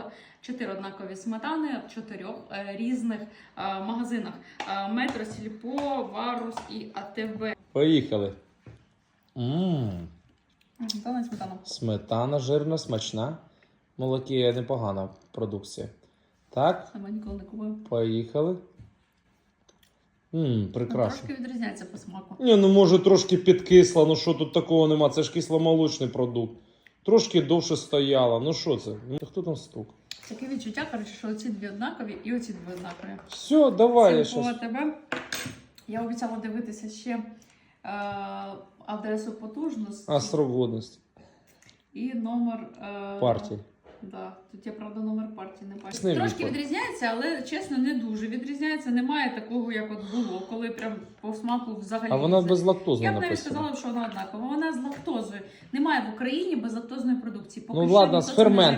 замовила чотири однакові сметани в чотирьох е, різних е, магазинах: Е, Метро, Сільпо, Варус і АТБ. Поїхали. Ммм, Сметана, сметана. сметана жирна, смачна. Молокі непогана продукція. Так, Сама ніколи не купую. поїхали. Ммм, Ну, прекрасно. трошки відрізняється по смаку. Ні, ну може трошки підкисла, ну що тут такого нема, це ж кисломолочний продукт. Трошки довше стояла. Ну що це? Ну хто там стук? Таке відчуття, коротше, що оці дві однакові і оці дві однакові. Все, давай я щас. тебе. Я обіцяла дивитися ще е, адресу потужності А срок годності. і номер е, Партії. Да, тут я правда номер партії не бачу. Трошки відрізняється, але чесно, не дуже відрізняється. Немає такого, як от було, коли прям по смаку взагалі. А вона без лактози Я б навіть сказала, що вона однакова. Вона з лактозою. Немає в Україні безлактозної продукції. Поки Ну що ладно, з ферментом.